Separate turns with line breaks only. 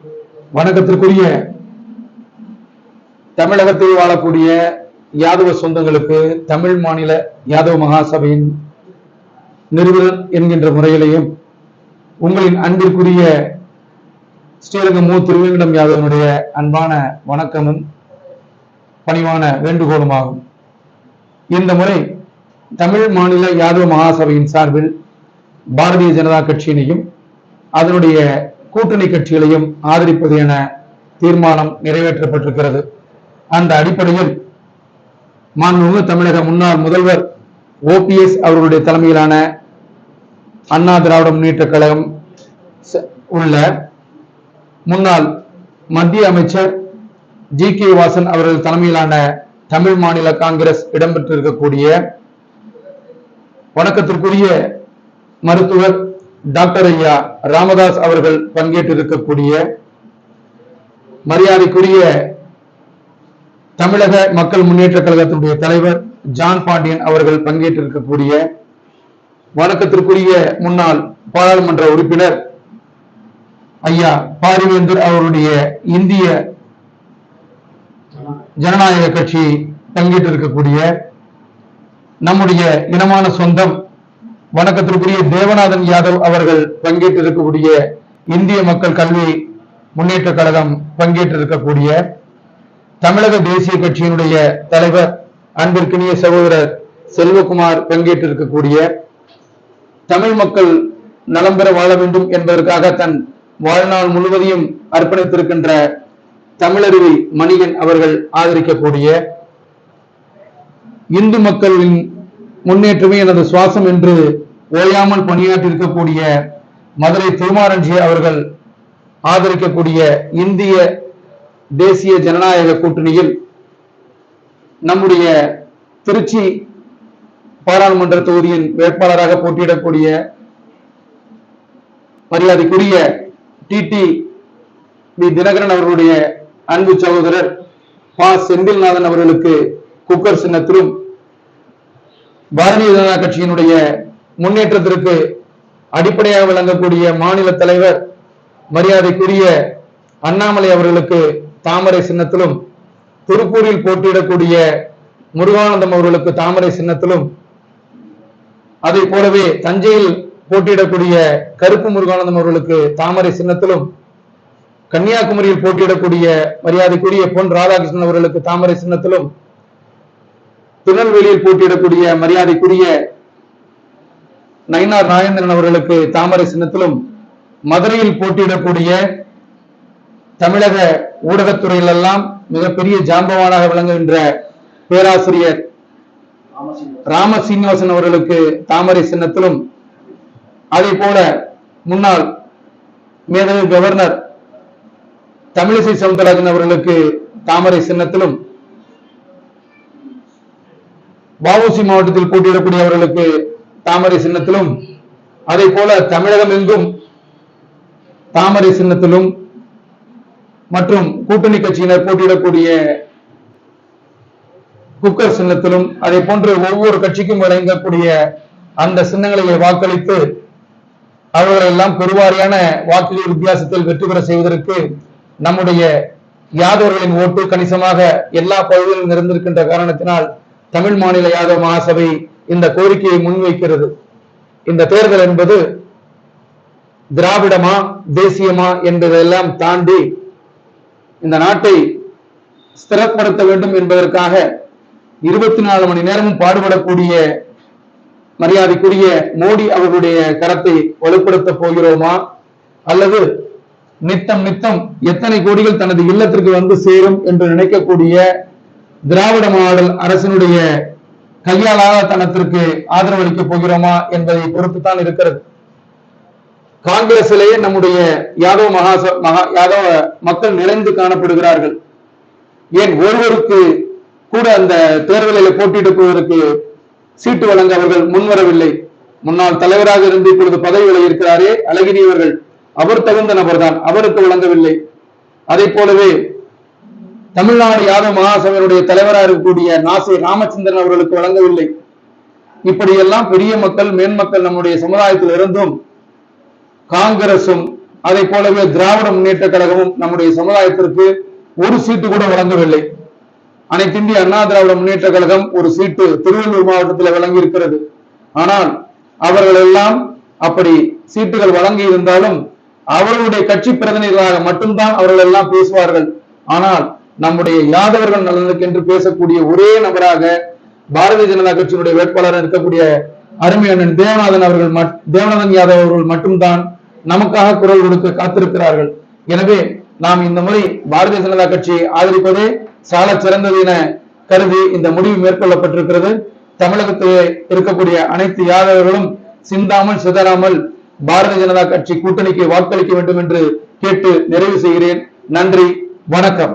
வணக்கத்திற்குரிய தமிழகத்தில் வாழக்கூடிய யாதவ சொந்தங்களுக்கு தமிழ் மாநில யாதவ மகாசபையின் நிறுவனர் என்கின்ற முறையிலையும் உங்களின் அன்பிற்குரிய ஸ்ரீரங்கம் மு திருவேங்கடம் யாதவனுடைய அன்பான வணக்கமும் பணிவான வேண்டுகோளுமாகும். இந்த முறை தமிழ் மாநில யாதவ மகாசபையின் சார்பில் பாரதிய ஜனதா கட்சியினையும் அதனுடைய கூட்டணி கட்சிகளையும் ஆதரிப்பது என தீர்மானம் நிறைவேற்றப்பட்டிருக்கிறது. அந்த அடிப்படையில் மாண்புமிகு தமிழக முன்னாள் முதல்வர் ஓபிஎஸ் அவர்களுடைய தலைமையிலான அண்ணா திராவிட முன்னேற்ற கழகம் உள்ள முன்னாள் மத்திய அமைச்சர் ஜி கே வாசன் அவர்கள் தலைமையிலான தமிழ் மாநில காங்கிரஸ் இடம்பெற்றிருக்கக்கூடிய வணக்கத்திற்குரிய மருத்துவர் டாக்டர் ஐயா ராமதாஸ் அவர்கள் பங்கேற்றிருக்கக்கூடிய மரியாதைக்குரிய தமிழக மக்கள் முன்னேற்ற கழகத்தினுடைய தலைவர் ஜான் பாண்டியன் அவர்கள் பங்கேற்றிருக்கக்கூடிய வணக்கத்திற்குரிய முன்னாள் பாராளுமன்ற உறுப்பினர் ஐயா பாரிவேந்தர் அவருடைய இந்திய ஜனநாயக கட்சி பங்கேற்றிருக்கக்கூடிய நம்முடைய இனமான சொந்தம் வணக்கத்திற்குரிய தேவநாதன் யாதவ் அவர்கள் பங்கேற்றிருக்கக்கூடிய இந்திய மக்கள் கல்வி முன்னேற்ற கழகம் பங்கேற்றிருக்கக்கூடிய தமிழக தேசிய கட்சியினுடைய தலைவர் அன்பிற்கினிய சகோதரர் செல்வகுமார் பங்கேற்றிருக்கக்கூடிய தமிழ் மக்கள் நலம் பெற வாழ வேண்டும் என்பதற்காக தன் வாழ்நாள் முழுவதையும் அர்ப்பணித்திருக்கின்ற தமிழருவி மணிகன் அவர்கள் ஆதரிக்கக்கூடிய இந்து மக்களின் முன்னேற்றமே எனது சுவாசம் என்று ஓயாமல் பணியாற்றியிருக்கக்கூடிய மதுரை திருமாரஞ்சி அவர்கள் ஆதரிக்கக்கூடிய இந்திய தேசிய ஜனநாயக கூட்டணியில் நம்முடைய திருச்சி பாராளுமன்ற தொகுதியின் வேட்பாளராக போட்டியிடக்கூடிய மரியாதைக்குரிய டிடி வி. தினகரன் அவர்களுடைய அன்பு சகோதரர் பா. செந்தில்நாதன் அவர்களுக்கு குக்கர் சின்னத்திலும் பாரதிய ஜனதா கட்சியினுடைய முன்னேற்றத்திற்கு அடிப்படையாக விளங்கக்கூடிய மாநில தலைவர் மரியாதைக்குரிய அண்ணாமலை அவர்களுக்கு தாமரை சின்னத்திலும் திருப்பூரில் போட்டியிடக்கூடிய முருகானந்தம் அவர்களுக்கு தாமரை சின்னத்திலும் அதை போலவே தஞ்சையில் போட்டியிடக்கூடிய கருப்பு முருகானந்தம் அவர்களுக்கு தாமரை சின்னத்திலும் கன்னியாகுமரியில் போட்டியிடக்கூடிய மரியாதைக்குரிய பொன் ராதாகிருஷ்ணன் அவர்களுக்கு தாமரை சின்னத்திலும் திருநெல்வேலியில் போட்டியிடக்கூடிய மரியாதைக்குரிய நயினார் நாகேந்திரன் அவர்களுக்கு தாமரை சின்னத்திலும் மதுரையில் போட்டியிடக்கூடிய தமிழக ஊடகத்துறையிலெல்லாம் மிகப்பெரிய ஜாம்பவானாக விளங்குகின்ற பேராசிரியர் ராம சீனிவாசன் அவர்களுக்கு தாமரை சின்னத்திலும் அதே போல முன்னாள் மேதகு கவர்னர் தமிழிசை சவுந்தரராஜன் அவர்களுக்கு தாமரை சின்னத்திலும் வஉசி மாவட்டத்தில் போட்டியிடக்கூடியவர்களுக்கு தாமரை சின்னத்திலும் அதே போல தமிழகம் எங்கும் தாமரை சின்னத்திலும் மற்றும் கூட்டணி கட்சியினர் போட்டியிடக்கூடிய குக்கர் சின்னத்திலும் அதே போன்று ஒவ்வொரு கட்சிக்கும் வழங்கக்கூடிய அந்த சின்னங்களை வாக்களித்து அவர்கள் எல்லாம் பெருவாரியான வாக்குகள் வித்தியாசத்தில் வெற்றி பெற செய்வதற்கு நம்முடைய யாதவர்களின் ஓட்டு கணிசமாக எல்லா பகுதிகளிலும் நிறைந்திருக்கின்ற காரணத்தினால் தமிழ் மாநில யாதவ மகாசபை இந்த கோரிக்கையை முன்வைக்கிறது. இந்த தேர்தல் என்பது திராவிடமா தேசியமா என்பதெல்லாம் தாண்டி இந்த நாட்டை ஸ்திரப்படுத்த வேண்டும் என்பதற்காக இருபத்தி நாலு மணி நேரமும் பாடுபடக்கூடிய மரியாதைக்குரிய மோடி அவர்களுடைய கரத்தை வலுப்படுத்த போகிறோமா? அல்லது நித்தம் நித்தம் எத்தனை கோடிகள் தனது இல்லத்திற்கு வந்து சேரும் என்று நினைக்கக்கூடிய திராவிட மாடல் அரசினுடைய கையாளாத தனத்திற்கு ஆதரவளிக்க போகிறோமா என்பதை பொறுத்துத்தான் இருக்கிறது. காங்கிரசிலேயே நம்முடைய யாதவ மகாச மகா யாதவ மக்கள் நிறைந்து காணப்படுகிறார்கள். ஏன் ஒருவருக்கு கூட அந்த தேர்தலில் போட்டியிடுவதற்கு சீட்டு வழங்க அவர்கள் முன்வரவில்லை. முன்னாள் தலைவராக இருந்து இப்பொழுது பதவியில் இருக்கிறாரே அழகிரி அவர்கள். அவர் தகுந்த நபர்தான். அவருக்கு வழங்கவில்லை. அதை போலவே தமிழ்நாடு யாதவ மகாசபையினுடைய தலைவராக இருக்கக்கூடிய நாசி ராமச்சந்திரன் அவர்களுக்கு வழங்கவில்லை. இப்படியெல்லாம் பெரிய மக்கள் மேன்மக்கள் நம்முடைய சமுதாயத்தில் இருந்தும் காங்கிரசும் அதை போலவே திராவிட முன்னேற்ற கழகமும் நம்முடைய சமுதாயத்திற்கு ஒரு சீட்டு கூட வழங்கவில்லை. அனைத்து இந்திய அண்ணா திராவிட முன்னேற்ற கழகம் ஒரு சீட்டு திருவள்ளூர் மாவட்டத்தில் வழங்கி இருக்கிறது ஆனால் அவர்கள் எல்லாம் அப்படி சீட்டுகள் வழங்கி இருந்தாலும் அவர்களுடைய கட்சி பிரதிநிதிகளாக மட்டும்தான் அவர்கள் எல்லாம் பேசுவார்கள். ஆனால் நம்முடைய யாதவர்கள் நலனுக்கு என்று பேசக்கூடிய ஒரே நபராக பாரதிய ஜனதா கட்சியினுடைய வேட்பாளராக இருக்கக்கூடிய அருமை அண்ணன் தேவநாதன் அவர்கள் தேவநாதன் யாதவ் அவர்கள் மட்டும்தான் நமக்காக குரல் கொடுக்க காத்திருக்கிறார்கள். எனவே நாம் இந்த முறை பாரதிய ஜனதா கட்சியை ஆதரிப்பதே சால சிறந்தது என கருதி இந்த முடிவு மேற்கொள்ளப்பட்டிருக்கிறது. தமிழகத்திலே இருக்கக்கூடிய அனைத்து யாதவர்களும் சிந்தாமல் சிதறாமல் பாரதிய ஜனதா கட்சி கூட்டணிக்கு வாக்களிக்க வேண்டும் என்று கேட்டு நிறைவு செய்கிறேன். நன்றி வணக்கம்.